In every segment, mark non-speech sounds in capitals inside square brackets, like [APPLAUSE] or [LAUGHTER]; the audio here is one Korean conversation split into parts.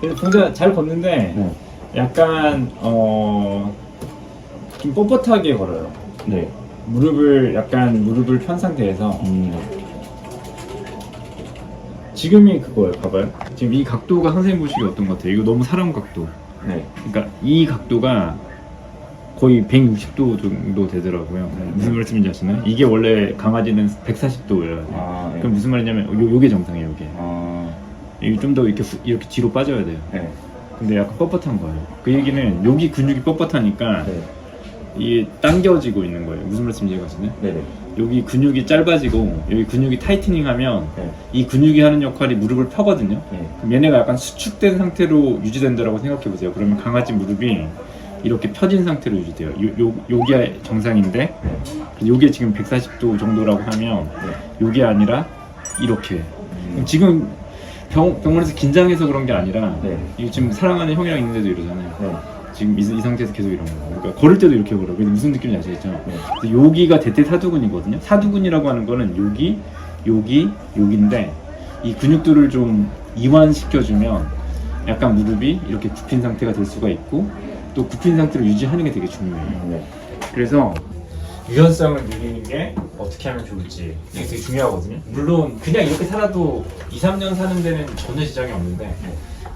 그래서 진짜 잘 걷는데 네. 약간 어. 좀 뻣뻣하게 걸어요. 네. 무릎을 약간 무릎을 편 상태에서 음. 지금이 그거예요. 봐봐요. 지금 이 각도가 선생님 보시기 어떤 것 같아요? 이거 너무 사람 각도. 네. 그러니까 이 각도가 거의 160도 정도 되더라고요. 네. 무슨 말씀인지 아시나요? 이게 원래 강아지는 140도예요. 아, 네. 그럼 무슨 말이냐면 요, 요게 정상이에요. 요게. 아, 이게 좀 더 이렇게 후- 이렇게 뒤로 빠져야 돼요. 네. 근데 약간 뻣뻣한 거예요. 그 얘기는 여기 근육이 뻣뻣하니까 네. 이게 당겨지고 있는 거예요. 무슨 말씀인지 이해가시나요? 네네. 여기 근육이 짧아지고 여기 근육이 타이트닝하면 네. 이 근육이 하는 역할이 무릎을 펴거든요. 네. 그럼 얘네가 약간 수축된 상태로 유지된다고 생각해 보세요. 그러면 강아지 무릎이 이렇게 펴진 상태로 유지돼요. 요, 요, 요게 정상인데 요게 지금 140도 정도라고 하면 네. 요게 아니라 이렇게. 음. 그럼 지금 병, 병원에서 긴장해서 그런 게 아니라 네. 이거 지금 사랑하는 형이랑 있는데도 이러잖아요. 네. 지금 이, 이 상태에서 계속 이런 거예요. 그러니까 걸을 때도 이렇게 걸어요. 근데 무슨 느낌인지 아시겠죠? 네. 그래서 여기가 대퇴 사두근이거든요. 사두근이라고 하는 거는 여기, 여기, 여기인데 이 근육들을 좀 이완시켜주면 약간 무릎이 이렇게 굽힌 상태가 될 수가 있고 또 굽힌 상태를 유지하는 게 되게 중요해요. 네. 그래서 유연성을 늘리는 게 어떻게 하면 좋을지 이게 되게 중요하거든요. 물론 그냥 이렇게 살아도 2, 3년 사는 데는 전혀 지장이 없는데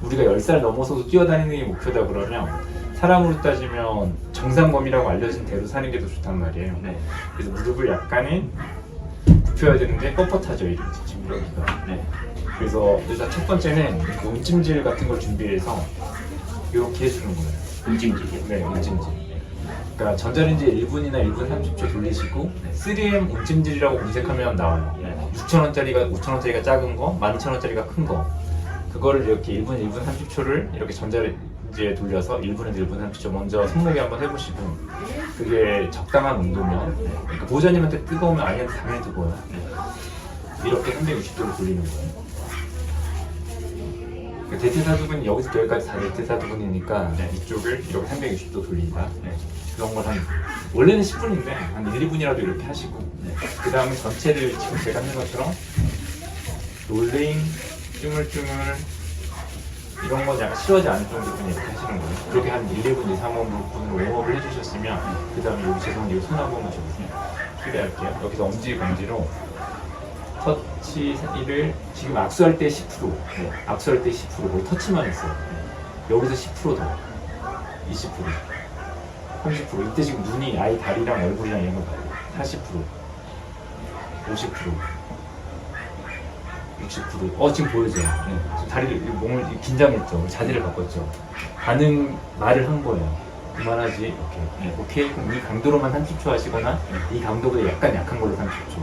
우리가 10살 넘어서도 뛰어다니는 게 목표다 그러면 사람으로 따지면 정상범위라고 알려진 대로 사는 게 더 좋단 말이에요. 네. 그래서 무릎을 약간의 굽혀야 되는데 뻣뻣하죠 이렇게 지금 여기가. 네. 그래서 일단 첫 번째는 움찜질 같은 걸 준비해서 이렇게 해주는 거예요. 움직이게. 네, 움찜질. 그러니까 전자레인지 1분이나 1분 30초 돌리시고 3M 움찜질이라고 검색하면 나와요. 네. 6,000원짜리가 5,000원짜리가 작은 거, 12,000원짜리가 큰 거. 그거를 이렇게 1분, 1분 30초를 이렇게 전자레인지에 돌려서 1분에서 1분 30초 먼저 손목에 한번 해보시고 그게 적당한 온도면 그러니까 보호자님한테 뜨거우면 아이한테 당연히 뜨거워요. 이렇게 360도로 돌리는 거예요. 그러니까 대퇴사두근이 여기서 여기까지 다 대퇴사두근이니까 이쪽을 이렇게 360도 돌린다. 그런 걸 한 원래는 10분인데 한 1, 2분이라도 이렇게 하시고 그 다음에 전체를 지금 제가 하는 것처럼 롤링, 쭈물쭈물 이런 건 약간 싫어하지 않을 정도로 그냥 이렇게 하시는 거예요. 그렇게 한 1, 2분, 2, 3분 웜업을 해주셨으면 그 다음에 여기 죄송한데 이거 손 한번 줘보세요. 기대할게요. 여기서 엄지 검지로 터치를 지금 악수할 때 10%, 악수할 때 10%, 거의 터치만 했어요. 여기서 10%더, 20%, 30%. 이때 지금 눈이 아이 다리랑 얼굴이랑 이런 거 봐요. 40%, 50%, 60%. 어 지금 보이죠? 네. 지금 다리를 이 몸을 이 긴장했죠. 자세를 바꿨죠. 반응 말을 한 거예요. 그만하지 이렇게. 네, 오케이 그럼 이 강도로만 30초 하시거나 이 강도보다 약간 약한 걸로 30초.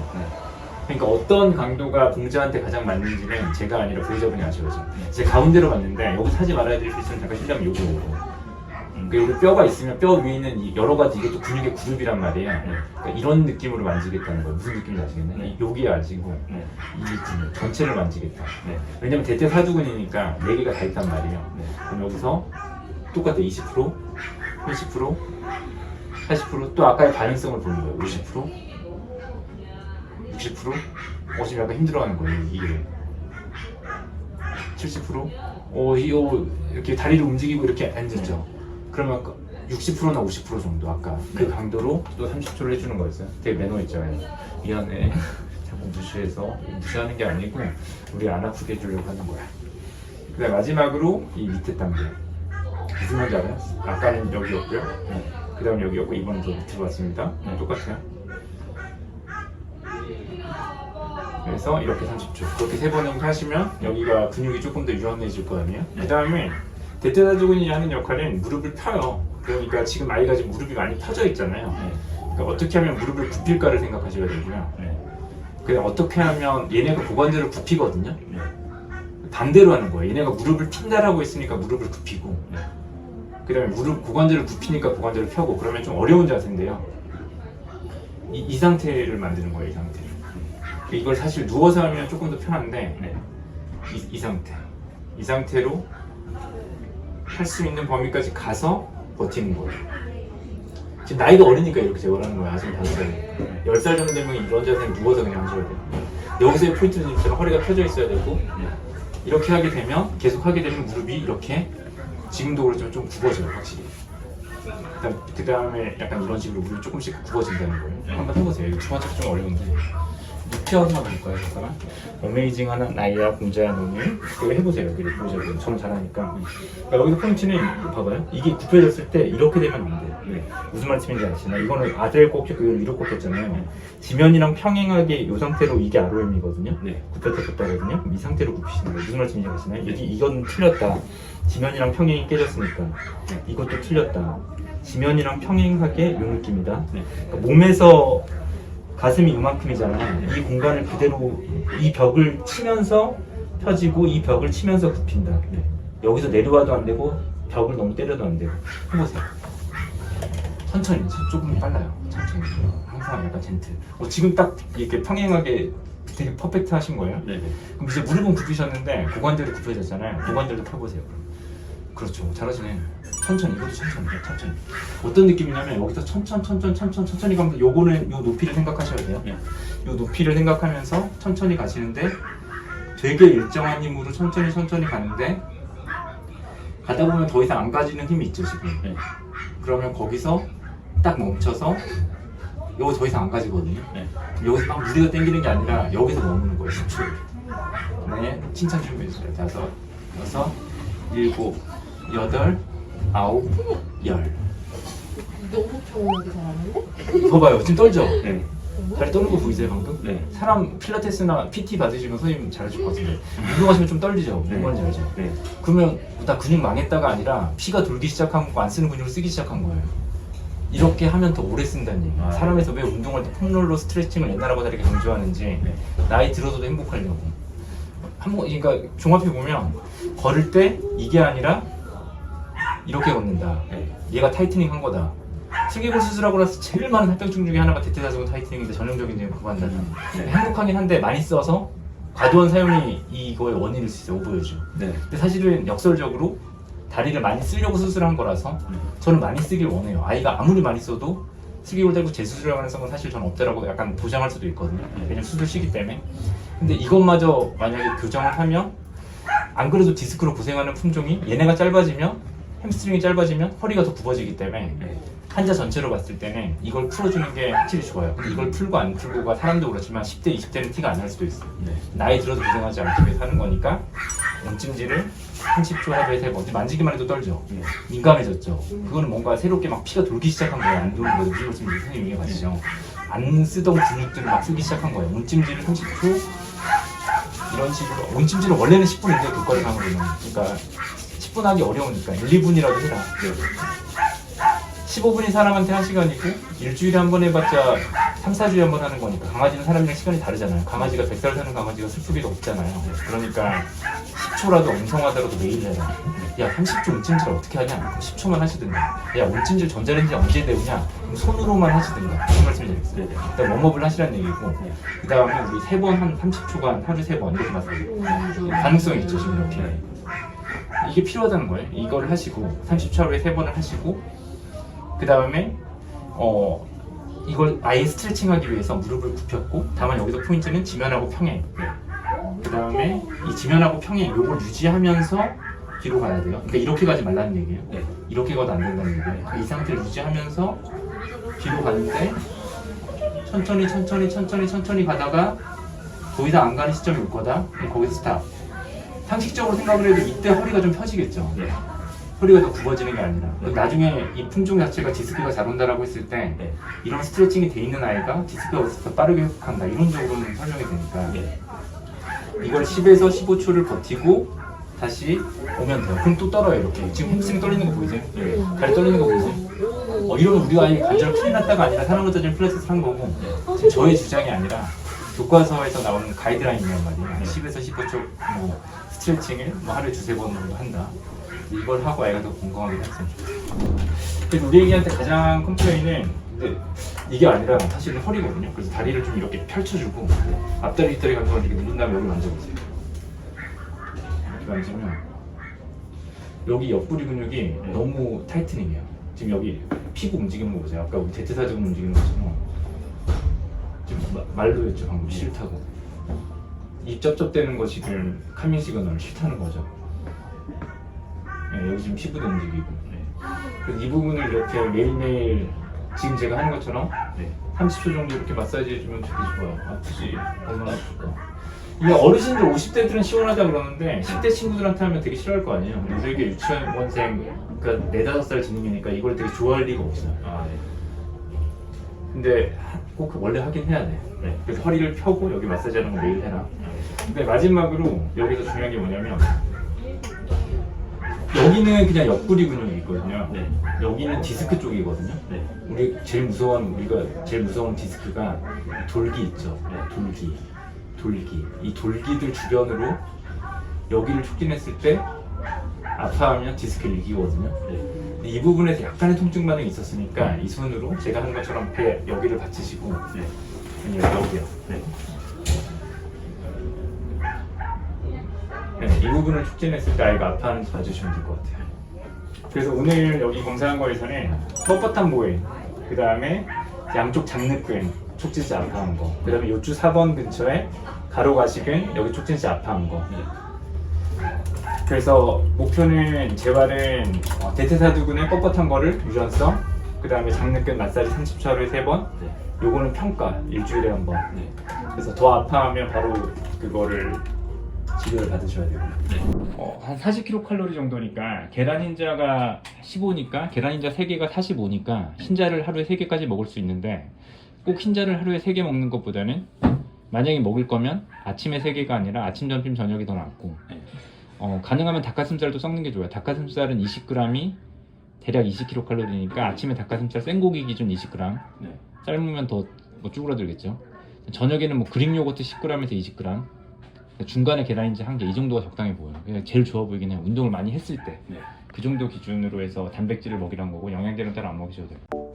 그러니까 어떤 강도가 봉자한테 가장 맞는지는 제가 아니라 보호자분이 아셔야죠. 제가 가운데로 맞는데 여기 사지 말아야 될수 있으면 잠깐 여기 오고. 그리고 뼈가 있으면 뼈 위에 있는 이 여러 가지 이게 또 근육의 그룹이란 말이에요. 그러니까 이런 느낌으로 만지겠다는 거예요. 무슨 느낌인지 아시겠나요? 이- 여기 아시고 이 근육 전체를 만지겠다. 왜냐면 대퇴사두근이니까 네 개가 다 있단 말이에요. 그럼 여기서 똑같아 20%, 30%, 40%또 아까의 반응성을 보는 거예요. 50%, 60%? 어 지금 약간 힘들어하는 거예요 이게 70%? 어 이거 이렇게 다리를 움직이고 이렇게 앉았죠 그러면 아까 60%나 50% 정도 아까 그 강도로? 또 30초를 해주는 거였어요. 되게 매너 있잖아요. 미안해. [LAUGHS] 자꾸 무시해서 무시하는 게 아니고 우리 안 아프게 해주려고 하는 거야. 그 다음 마지막으로 이 밑에 단계 무슨 말인지 알아요? 아까는 여기였고요. 그 다음 여기였고 이번엔 더 밑으로 왔습니다. 똑같아요. 그래서 이렇게 30초. 그렇게 세 번 하시면 여기가 근육이 조금 더 유연해질 거 아니에요? 그 다음에 대퇴사두근이 하는 역할은 무릎을 펴요. 그러니까 지금 아이가 지금 무릎이 많이 펴져 있잖아요. 그러니까 어떻게 하면 무릎을 굽힐까를 생각하셔야 되고요. 그냥 어떻게 하면 얘네가 고관절을 굽히거든요. 반대로 하는 거예요. 얘네가 무릎을 핀다라고 했으니까 무릎을 굽히고. 그 다음에 무릎 고관절을 굽히니까 고관절을 펴고 그러면 좀 어려운 자세인데요. 이, 이 상태를 만드는 거예요 이 상태를 이걸 사실 누워서 하면 조금 더 편한데 이, 이 상태. 이 상태로 할 수 있는 범위까지 가서 버티는 거예요 지금 나이가 어리니까 이렇게 제가 하는 거예요 아직 다섯 살 10살 정도 되면 이런 자세는 누워서 그냥 하셔야 돼요 여기서의 포인트는 지금 허리가 펴져 있어야 되고 이렇게 하게 되면 계속 하게 되면 무릎이 이렇게 지금도 그렇지만 좀 굽어져요 확실히. 그 다음에 약간 이런 식으로 무릎이 조금씩 굽어진다는 거예요. 한번 해보세요. 이거 주마책 좀 어려운데. 눕혀서 한번 볼까요, 잠깐만? 어메이징 하는 나이야 공자야 놈이 이거 해보세요. 여기 보셔도 저는 잘하니까. 그러니까 여기서 포인트는 봐봐요. 이게 굽혀졌을 때 이렇게 되면 안 돼요. 네. 무슨 말씀인지 아시나요? 이거는 아들 꼽혔고 이건 위로 꼽혔잖아요. 지면이랑 평행하게 이 상태로 이게 ROM이거든요. 네. 굽혔다 폈다거든요. 이 상태로 굽히시는 거예요. 무슨 말씀인지 아시나요? 여기 이건 틀렸다. 지면이랑 평행이 깨졌으니까 네. 이것도 틀렸다. 지면이랑 평행하게 요 느낌이다. 네. 그러니까 몸에서 가슴이 이만큼이잖아. 이 공간을 그대로 이 벽을 치면서 펴지고 이 벽을 치면서 굽힌다. 네. 여기서 내려와도 안 되고 벽을 너무 때려도 안 되고 해보세요. 천천히 조금 빨라요. 천천히 항상 약간 젠틀. 어, 지금 딱 이렇게 평행하게 되게 퍼펙트 하신 거예요. 네. 네. 그럼 이제 무릎은 굽히셨는데 고관절이 굽혀졌잖아요. 고관절도 펴보세요. 그럼. 그렇죠. 잘하시네. 천천히 이것도 천천히 천천히. 어떤 느낌이냐면 여기서 천천 천천 천천 천천히 가면서 요거는 요 높이를 생각하셔야 돼요. 네. 요 높이를 생각하면서 천천히 가시는데 되게 일정한 힘으로 천천히 천천히 가는데 가다 보면 더 이상 안 가지는 힘이 있죠 지금. 네. 그러면 거기서 딱 멈춰서 요거 더 이상 안 가지거든요. 네. 여기서 막 무리가 땡기는 게 아니라 여기서 머무는 거예요 10초. 네, 칭찬 준비해 주세요. 다섯, 여섯, 일곱, 여덟, 아홉, 열. 너무 평온하게 잘하는데? 봐봐요, 지금 떨죠? 네. 다리 떠는 거 보이세요 방금? 네. 사람 필라테스나 PT 받으시면 선생님 잘해줄 것 같은데 운동하시면 좀 떨리죠? 네. 뭔지 알죠? 네. 그러면 나 근육 망했다가 아니라 피가 돌기 시작한 거안 쓰는 근육을 쓰기 시작한 거예요. 이렇게 하면 더 오래 쓴다는 얘기예요. 아, 사람에서 왜 운동할 때 폼롤러 스트레칭을 옛날하고 다르게 강조하는지 네. 나이 들어서도 행복하려고. 한번 그러니까 종합해 보면 걸을 때 이게 아니라 이렇게 걷는다. 네. 얘가 타이트닝 한 거다. 슬개골 수술하고 나서 제일 많은 합병증 중에 하나가 대퇴사증 타이트닝인데 전형적인 이제 그거 한다는. 네. 행복하긴 한데 많이 써서 과도한 사용이 이거의 원인일 수 있어요. 오버유즈. 네. 근데 사실은 역설적으로 다리를 많이 쓰려고 수술한 거라서 저는 많이 쓰길 원해요. 아이가 아무리 많이 써도 슬개골 달고 재수술할 가능성은 사실 저는 없다라고 약간 보장할 수도 있거든요. 왜냐면 수술 시기 때문에. 근데 이것마저 만약에 교정을 하면 안 그래도 디스크로 고생하는 품종이 얘네가 짧아지면 햄스트링이 짧아지면 허리가 더 굽어지기 때문에 네. 환자 전체로 봤을 때는 이걸 풀어주는 게 확실히 좋아요. 근데 이걸 풀고 안 풀고가 사람도 그렇지만 10대, 20대는 티가 안 날 수도 있어요. 네. 나이 들어도 고생하지 않기 위해서 하는 거니까 몸찜질을 30초 하루에 세 번. 만지기만 해도 떨죠. 네. 민감해졌죠. 그거는 뭔가 새롭게 막 피가 돌기 시작한 거예요. 안 도는 거예요. 무슨 말씀인지 선생님 이해 가시죠? 안 쓰던 근육들을 막 쓰기 시작한 거예요. 몸찜질을 30초 이런 식으로 몸찜질은 원래는 10분인데 독거리상으로는 그러니까 10분 하기 어려우니까 1, 2분이라도 해라. 15분이 사람한테 한 시간이고 일주일에 한 번 해봤자 3, 4주에 한 번 하는 거니까 강아지는 사람이랑 시간이 다르잖아요. 강아지가 100살 사는 강아지가 슬프기도 없잖아요. 그러니까 10초라도 엉성하더라도 매일 해라. 야 30초 온찜질 어떻게 하냐? 그럼 10초만 하시든가. 야 온찜질 전자레인지 언제 데우냐? 그럼 손으로만 하시든가. 무슨 말씀인지 알겠어요? 일단 웜업을 하시라는 얘기고 그 다음에 우리 세번한 30초간 하루 세번 이렇게 마사지. 가능성이 있죠 지금 이렇게. 이게 필요하다는 거예요. 이걸 하시고 30초 하루에 세 번을 하시고 그 다음에 어 이걸 아예 스트레칭하기 위해서 무릎을 굽혔고 다만 여기서 포인트는 지면하고 평행. 그 다음에 이 지면하고 평행 요걸 유지하면서 뒤로 가야 돼요. 그러니까 이렇게 가지 말라는 얘기예요. 네. 이렇게 가도 안 된다는 얘기예요. 이 상태를 유지하면서 뒤로 가는데 천천히 천천히 천천히 천천히 가다가 더 이상 안 가는 시점이 올 거다. 거기서 스탑. 상식적으로 생각을 해도 이때 허리가 좀 펴지겠죠. 네. 허리가 더 굽어지는 게 아니라 네. 나중에 이 품종 자체가 디스크가 잘 온다라고 했을 때 네. 이런 스트레칭이 돼 있는 아이가 디스크가 어디서 더 빠르게 회복한다 이론적으로는 설명이 되니까 네. 이걸 10에서 15초를 버티고 다시 오면 돼요. 그럼 또 떨어요 이렇게. 지금 햄스트링 떨리는 거 보이세요? 네. 다리 떨리는 거 보이세요? 어, 이러면 우리가 아예 관절 큰일 났다가 아니라 사람으로 따지면 필라테스 한 거고 지금 저의 주장이 아니라 교과서에서 나오는 가이드라인이란 말이에요. 10에서 15초 뭐 스트레칭을 뭐 하루에 두세 번 정도 한다. 이걸 하고 아이가 더 건강하게 됐으면 좋겠어요. 우리 애기한테 가장 컴플레인은 근데 이게 아니라 사실은 허리거든요. 그래서 다리를 좀 이렇게 펼쳐주고 앞다리 뒷다리 같은 걸 이렇게 누른 다음에 여기 만져보세요. 이렇게 만지면 여기 옆구리 근육이 너무 타이트닝이에요. 지금 여기 피부 움직이는 거 보세요. 아까 우리 대퇴사증 움직이는 것처럼 지금 마- 말로 했죠 방금 싫다고. 입 쩝쩝대는 거 지금 카밍 시그널 싫다는 거죠. 네, 여기 지금 피부도 움직이고. 네. 그래서 이 부분을 이렇게 매일매일 지금 제가 하는 것처럼 네. 30초 정도 이렇게 마사지 해주면 되게 좋아요. 아프지? 얼마나 아플까? 이게 어르신들 50대들은 시원하다 그러는데 10대 친구들한테 하면 되게 싫어할 거 아니에요. 이게 유치원생 그러니까 4, 5살 지능이니까 이걸 되게 좋아할 리가 없어요. 아, 네. 근데 하- 꼭 원래 하긴 해야 돼. 네. 그래서 허리를 펴고 여기 마사지 하는 거 매일 해라. 근데 마지막으로 여기서 중요한 게 뭐냐면 여기는 그냥 옆구리 근육이 있거든요. 네. 여기는 디스크 쪽이거든요. 네. 우리 제일 무서운 우리가 제일 무서운 디스크가 돌기 있죠. 네. 돌기, 돌기. 이 돌기들 주변으로 여기를 촉진했을 때 아파하면 디스크 일기거든요. 네. 이 부분에서 약간의 통증 반응이 있었으니까 이 손으로 제가 하는 것처럼 배 여기를 받치시고 네. 아니, 여기요. 네. 네, 이 부분을 촉진했을 때 아이가 아파하는지 봐주시면 될 것 같아요. 그래서 오늘 여기 검사한 거에서는 뻣뻣한 모에, 그 다음에 양쪽 장늑근, 촉진시 아파한 거, 그 다음에 요추 4번 근처에 가로가식은 여기 촉진시 아파한 거. 네. 그래서 목표는 재활은 어, 대퇴사두근의 뻣뻣한 거를 유연성, 그 다음에 장늑근 마사지 30초를 3번, 네. 요거는 평가 일주일에 한 번. 네. 그래서 더 아파하면 바로 그거를 치료를 받으셔야 되고. 네. 어, 한 40kcal 칼로리 정도니까 계란 흰자가 15니까 계란 흰자 3개가 45니까 흰자를 하루에 3개까지 먹을 수 있는데 꼭 흰자를 하루에 3개 먹는 것보다는 만약에 먹을 거면 아침에 3개가 아니라 아침, 점심, 저녁이 더 낫고 네. 어, 가능하면 닭가슴살도 섞는 게 좋아요. 닭가슴살은 20g이 대략 20kcal니까 아침에 닭가슴살 생고기 기준 20g 네. 삶으면 더 뭐 쭈그러들겠죠. 저녁에는 뭐 그릭 요거트 10g에서 20g. 중간에 계란인지 한 개 이 정도가 적당해 보여요. 그냥 제일 좋아 보이긴 해요. 운동을 많이 했을 때. 네. 그 정도 기준으로 해서 단백질을 먹이란 거고 영양제는 따로 안 먹이셔도 돼요.